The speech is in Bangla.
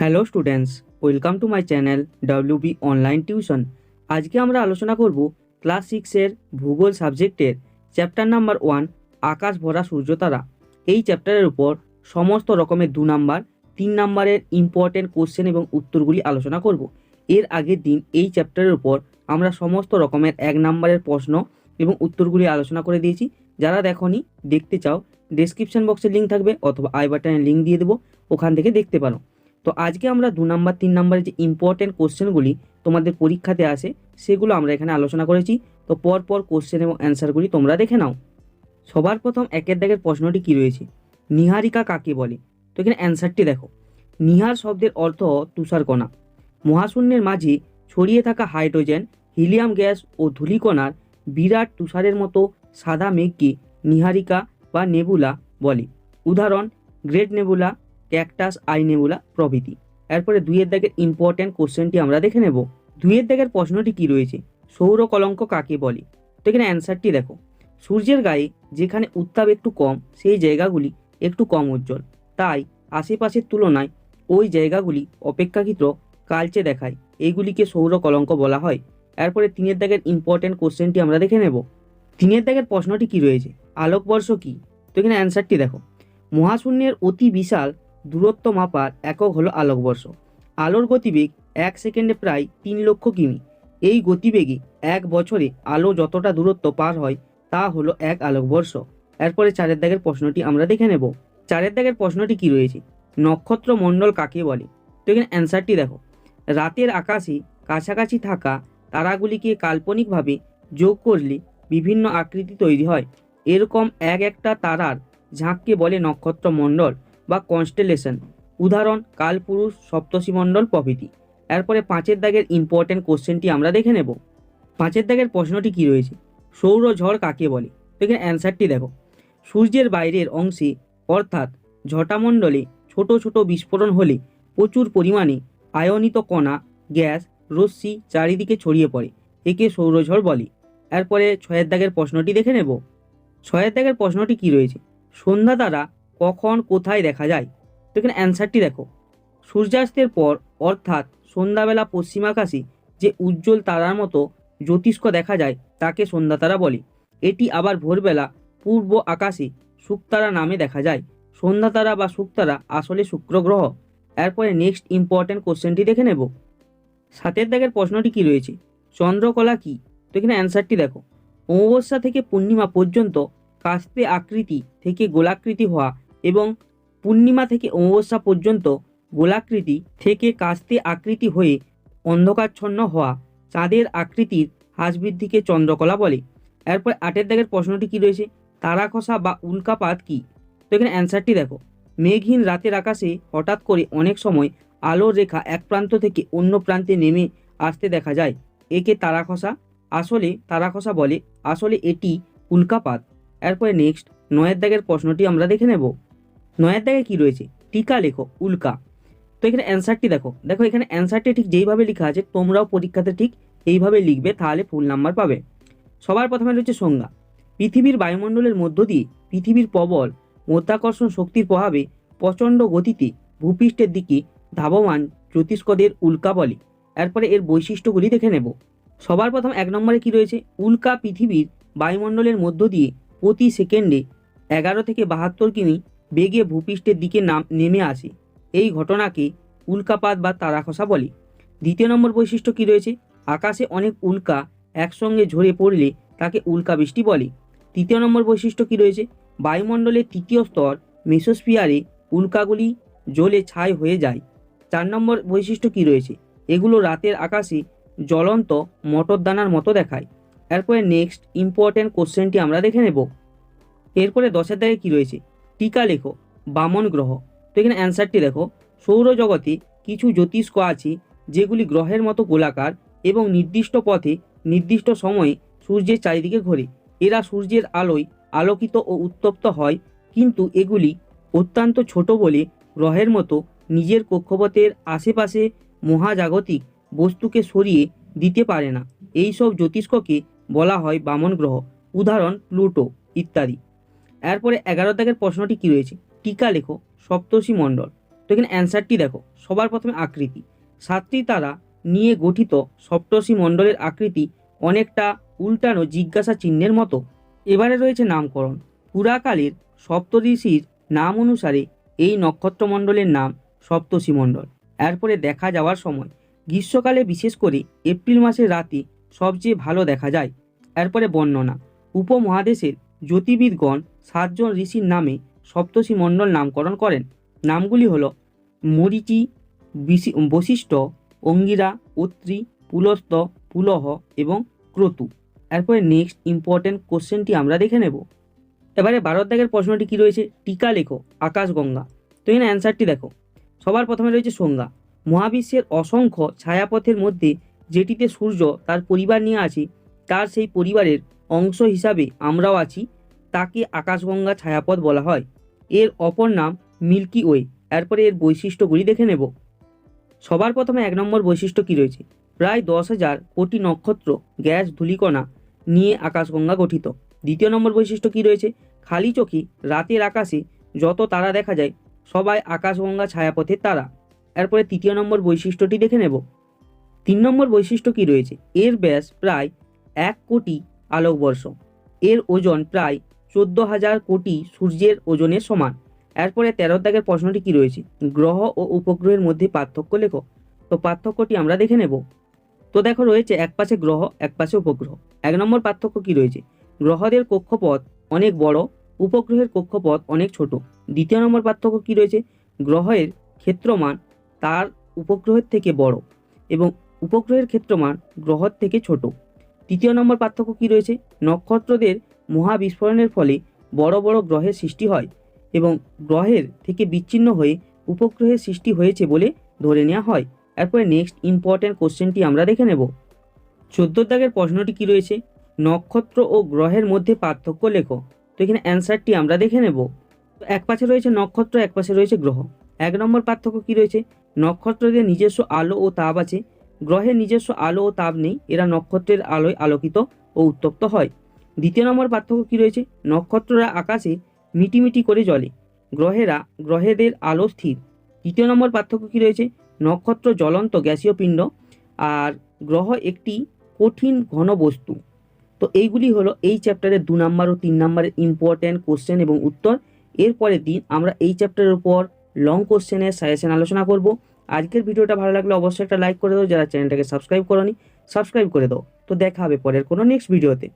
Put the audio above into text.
Hello students welcome to my channel B online tuition আজকে আমরা আলোচনা করব ক্লাস সিক্সের ভূগোল সাবজেক্টের চ্যাপ্টার নাম্বার ওয়ান আকাশ ভরা সূর্যতারা। এই চ্যাপ্টারের উপর সমস্ত রকমের দু নাম্বার তিন নাম্বারের ইম্পর্টেন্ট কোশ্চেন এবং উত্তরগুলি আলোচনা করব। এর আগের দিন এই চ্যাপ্টারের উপর আমরা সমস্ত রকমের এক নাম্বারের প্রশ্ন এবং উত্তরগুলি আলোচনা করে দিয়েছি। যারা দেখনি, দেখতে চাও ডেসক্রিপশন বক্সে লিঙ্ক থাকবে অথবা আই বাটনে লিঙ্ক দিয়ে দেবো, ওখান থেকে দেখতে পারো। তো আজকে আমরা দু নম্বর, তিন নাম্বারের যে ইম্পর্টেন্ট কোশ্চেনগুলি তোমাদের পরীক্ষাতে আসে, সেগুলো আমরা এখানে আলোচনা করেছি। তো পর পর কোশ্চেন এবং অ্যান্সারগুলি তোমরা দেখে নাও। সবার প্রথম একের দাগের প্রশ্নটি কি রয়েছে? নিহারিকা কাকে বলে? তো এখানে অ্যান্সারটি দেখো। নিহার শব্দের অর্থ তুষারকণা। মহাশূন্যের মাঝে ছড়িয়ে থাকা হাইড্রোজেন, হিলিয়াম গ্যাস ও ধূলিকণার বিরাট তুষারের মতো সাদা মেঘকে নিহারিকা বা নেবুলা বলে। উদাহরণ, great nebula cat's eye nebula প্রভৃতি এরপরে দুইয়ের দাগের ইম্পর্ট্যান্ট কোশ্চেনটি আমরা দেখে নেব। দুইয়ের দাগের প্রশ্নটি কি রয়েছে? সৌর কলঙ্ক কাকে বলে? তো এখানে অ্যান্সারটি দেখো। সূর্যের গায়ে যেখানে উত্তাপ একটু কম, সেই জায়গাগুলি একটু কম উজ্জ্বল। তাই আশেপাশের তুলনায় ওই জায়গাগুলি অপেক্ষাকৃত কালচে দেখায়। এইগুলিকে সৌর কলঙ্ক বলা হয়। এরপরে তিনের দাগের ইম্পর্ট্যান্ট কোশ্চেনটি আমরা দেখে নেব। তিনের দাগের প্রশ্নটি কি রয়েছে? আলোকবর্ষ কি? তো এখানে অ্যান্সারটি দেখো। মহাশূন্যের অতি বিশাল দূরত্ব মাপার একক হলো আলোকবর্ষ আলোর গতিবেগ এক সেকেন্ডে প্রায় তিন লক্ষ কিমি। এই গতিবেগে এক বছরে আলো যতটা দূরত্ব পার হয়, তা হলো এক আলোকবর্ষ এরপরে চারের দাগের প্রশ্নটি আমরা দেখে নেব। চারের দাগের প্রশ্নটি কি রয়েছে? নক্ষত্র মণ্ডল কাকে বলে? তো এখানে অ্যান্সারটি দেখো। রাতের আকাশে কাছাকাছি থাকা তারাগুলিকে কাল্পনিকভাবে যোগ করলে বিভিন্ন আকৃতি তৈরি হয়। এরকম এক একটা তারার ঝাঁককে বলে নক্ষত্র মণ্ডল বা কনস্টেলেশন উদাহরণ, কালপুরুষ সপ্তর্ষিমণ্ডল প্রভৃতি। এরপরে পাঁচের দাগের ইম্পর্টেন্ট কোশ্চেনটি আমরা দেখে নেব। পাঁচের দাগের প্রশ্নটি কি রয়েছে? সৌর ঝড় কাকে বলে? তো এখানে অ্যান্সারটি দেখো। সূর্যের বাইরের অংশে, অর্থাৎ ঝটামণ্ডলে ছোট ছোট বিস্ফোরণ হলে প্রচুর পরিমাণে আয়নিত কণা, গ্যাস, রশ্মি চারিদিকে ছড়িয়ে পড়ে, একে সৌরঝড় বলে। এরপরে ছয়ের দাগের প্রশ্নটি দেখে নেব। ছয়ের দাগের প্রশ্নটি কি রয়েছে? সন্ধ্যা দ্বারা কখন কোথায় দেখা যায়? তো এখানে অ্যান্সারটি দেখো। সূর্যাস্তের পর, অর্থাৎ সন্ধ্যাবেলা পশ্চিম আকাশে যে উজ্জ্বল তারার মতো জ্যোতিষ্ক দেখা যায়, তাকে সন্ধ্যা তারা বলে। এটি আবার ভোরবেলা পূর্ব আকাশে শুকতারা নামে দেখা যায়। সন্ধ্যা তারা বা শুকতারা আসলে শুক্র গ্রহ। এরপরে নেক্সট ইম্পর্ট্যান্ট কোশ্চেনটি দেখে নেব। সাতের দাগের প্রশ্নটি কি রয়েছে? চন্দ্রকলা কি? তো এখানে অ্যান্সারটি দেখো। অমাবস্যা থেকে পূর্ণিমা পর্যন্ত কাস্তে আকৃতি থেকে গোলাকৃতি হওয়া এবং পূর্ণিমা থেকে অমাবস্যা পর্যন্ত গোলাকৃতি থেকে কাস্তে আকৃতি হয়ে অন্ধকারচ্ছন্ন হওয়া চাঁদের আকৃতির বৃদ্ধিকে চন্দ্রকলা বলে। এরপর আটের দাগের প্রশ্নটি কি রয়েছে? তারা খসা বা উল্কাপাত কি? তো এখানে অ্যান্সারটি দেখো। মেঘহীন রাতের আকাশে হঠাৎ করে অনেক সময় আলোর রেখা এক প্রান্ত থেকে অন্য প্রান্তে নেমে আসতে দেখা যায়। একে তারাখসা, আসলে তারাখসা বলে, আসলে এটি উল্কাপাত। এরপরে নেক্সট নয়ের দাগের প্রশ্নটি আমরা দেখে নেব। নয়ের দাগে কি রয়েছে? টিকা লেখো, উল্কা। তো এখানে অ্যান্সারটি দেখো। দেখো, এখানে অ্যান্সারটি ঠিক যেইভাবে লেখা আছে, তোমরাও পরীক্ষাতে ঠিক এইভাবে লিখবে, তাহলে ফুল নাম্বার পাবে। সবার প্রথমে রয়েছে সংজ্ঞা। পৃথিবীর বায়ুমণ্ডলের মধ্য দিয়ে পৃথিবীর প্রবল, মধ্যাকর্ষণ শক্তির প্রভাবে প্রচণ্ড গতিতে ভূপৃষ্ঠের দিকে ধাবমান জ্যোতিষ্কদের উল্কা বলে। এরপরে এর বৈশিষ্ট্যগুলি দেখে নেব। সবার প্রথম এক নম্বরে কি রয়েছে? উল্কা পৃথিবীর বায়ুমণ্ডলের মধ্য দিয়ে প্রতি সেকেন্ডে এগারো থেকে বাহাত্তর কিমি বেগে ভূপৃষ্ঠের দিকে নাম, নেমে আসে। এই ঘটনাকে উল্কাপাত বা তারাখসা বলে। দ্বিতীয় নম্বর বৈশিষ্ট্য কি রয়েছে? আকাশে অনেক উল্কা একসঙ্গে ঝরে পড়লে তাকে উল্কা বৃষ্টি বলে। তৃতীয় নম্বর বৈশিষ্ট্য কি রয়েছে? বায়ুমণ্ডলের তৃতীয় স্তর, মেসোস্ফিয়ারে উল্কাগুলি জ্বলে ছাই হয়ে যায়। চার নম্বর বৈশিষ্ট্য কি রয়েছে? এগুলো রাতের আকাশে জ্বলন্ত মটরদানার মতো দেখায়। এরপরে নেক্সট ইম্পর্ট্যান্ট কোশ্চেনটি আমরা দেখে নেব। এরপরে দশের দাগে কী রয়েছে? টিকা লেখো, বামন গ্রহ। তো এখানে অ্যান্সারটি দেখো, সৌরজগতে কিছু জ্যোতিষ্ক আছে, যেগুলি গ্রহের মতো গোলাকার এবং নির্দিষ্ট পথে, নির্দিষ্ট সময়ে সূর্যের চারিদিকে ঘোরে। এরা সূর্যের আলোয় আলোকিত ও উত্তপ্ত হয়, কিন্তু এগুলি অত্যন্ত ছোট বলে গ্রহের মতো নিজের কক্ষপথের আশেপাশে মহাজাগতিক বস্তুকে সরিয়ে দিতে পারে না। এই সব জ্যোতিষ্ককে বলা হয় বামন গ্রহ। উদাহরণ, প্লুটো ইত্যাদি। এরপরে এগারো দাগের প্রশ্নটি কী রয়েছে? টিকা লেখো, সপ্তর্ষি মণ্ডল। তো এখানে অ্যান্সারটি দেখো, সবার প্রথমে আকৃতি। সাতটি তারা নিয়ে গঠিত সপ্তর্ষি মণ্ডলের আকৃতি অনেকটা উল্টানো জিজ্ঞাসা চিহ্নের মতো। এবারে রয়েছে নামকরণ। পুরাকালের সপ্তঋষির নাম অনুসারে এই নক্ষত্রমণ্ডলের নাম সপ্তর্ষি মণ্ডল। এরপরে দেখা যাওয়ার সময়। গ্রীষ্মকালে বিশেষ করে এপ্রিল মাসের রাতে সবচেয়ে ভালো দেখা যায়। এরপরে বর্ণনা। উপমহাদেশের জ্যোতির্বিদগণ সাতজন ঋষির নামে সপ্তর্ষি মণ্ডল নামকরণ করেন। নামগুলি হল মরিচি, বিশি- বশিষ্ঠ, অঙ্গিরা, অত্রি, পুলস্ত, পুলহ এবং ক্রতু। এরপরে নেক্সট ইম্পর্টেন্ট কোশ্চেনটি আমরা দেখে নেব। এবারে দাগের প্রশ্নটি কি রয়েছে? টিকা লেখো, আকাশগঙ্গা। তো এখানে অ্যান্সারটি দেখো। সবার প্রথমে রয়েছে সংজ্ঞা। মহাবিশ্বের অসংখ্য ছায়াপথের মধ্যে যেটিতে সূর্য তার পরিবার নিয়ে আছে তার সেই পরিবারের অংশ হিসাবে আমরাও আছি, তাকে আকাশগঙ্গা ছায়াপথ বলা হয়। এর অপর নাম মিল্কি ওয়ে। এরপরে এর বৈশিষ্ট্যগুলি দেখে নেব। সবার প্রথমে এক নম্বর বৈশিষ্ট্য কি রয়েছে? প্রায় দশ হাজার কোটি নক্ষত্র গ্যাস ধূলিকণা নিয়ে আকাশগঙ্গা গঠিত। দ্বিতীয় নম্বর বৈশিষ্ট্য কি রয়েছে? খালি চোখে রাতের আকাশে যত তারা দেখা যায়, সবাই আকাশগঙ্গা ছায়াপথের তারা। এরপরে তৃতীয় নম্বর বৈশিষ্ট্যটি দেখে নেব। তিন নম্বর বৈশিষ্ট্য কি রয়েছে? এর ব্যাস প্রায় এক কোটি আলোকবর্ষ এর ওজন প্রায় চোদ্দ হাজার কোটি সূর্যের ওজনের সমান। এরপরে তেরো দাগের প্রশ্নটি কি রয়েছে? গ্রহ ও উপগ্রহের মধ্যে পার্থক্য লেখো। তো পার্থক্যটি আমরা দেখে নেব। তো দেখো রয়েছে এক পাশে গ্রহ, এক পাশে উপগ্রহ। এক নম্বর পার্থক্য কি রয়েছে? গ্রহদের কক্ষপথ অনেক বড়, উপগ্রহের কক্ষপথ অনেক ছোট। দ্বিতীয় নম্বর পার্থক্য কি রয়েছে? গ্রহের ক্ষেত্রমান তার উপগ্রহের থেকে বড় এবং উপগ্রহের ক্ষেত্রমান গ্রহর থেকে ছোট। তৃতীয় নম্বর পার্থক্য কি রয়েছে? নক্ষত্রদের মহাবিস্ফোরণের ফলে বড় বড় গ্রহের সৃষ্টি হয় এবং গ্রহের থেকে বিচ্ছিন্ন হয়ে উপগ্রহের সৃষ্টি হয়েছে বলে ধরে নেওয়া হয়। এরপরে নেক্সট ইম্পর্ট্যান্ট কোশ্চেনটি আমরা দেখে নেব। চোদ্দ দাগের প্রশ্নটি কি রয়েছে? নক্ষত্র ও গ্রহের মধ্যে পার্থক্য লেখো। তো এখানে অ্যান্সারটি আমরা দেখে নেব। তো এক পাশে রয়েছে নক্ষত্র, এক পাশে রয়েছে গ্রহ। এক নম্বর পার্থক্য কি রয়েছে? নক্ষত্রদের নিজস্ব আলো ও তাপ আছে। গ্রহের নিজস্ব আলো ও তাপ নেই, এরা নক্ষত্রের আলোয় আলোকিত ও উত্তপ্ত হয়। দ্বিতীয় নম্বর পার্থক্য কি রয়েছে? নক্ষত্ররা আকাশে মিটিমিটি করে জ্বলে। গ্রহেরা গ্রহেদের আলো স্থির। তৃতীয় নম্বর পার্থক্য কি রয়েছে? নক্ষত্র জ্বলন্ত গ্যাসীয় পিণ্ড আর গ্রহ একটি কঠিন ঘন বস্তু। তো এইগুলি হলো এই চ্যাপ্টারের দু নম্বর ও তিন নম্বরের ইম্পর্ট্যান্ট কোশ্চেন এবং উত্তর। এরপরের দিন আমরা এই চ্যাপ্টারের উপর লং কোশ্চেনের সাজেশন আলোচনা করব। আজকের ভিডিওটা ভালো লাগলে অবশ্যই একটা লাইক করে দাও, যারা চ্যানেলটাকে সাবস্ক্রাইব করনি সাবস্ক্রাইব করে দাও। তো দেখা হবে পরের কোনো নেক্সট ভিডিওতে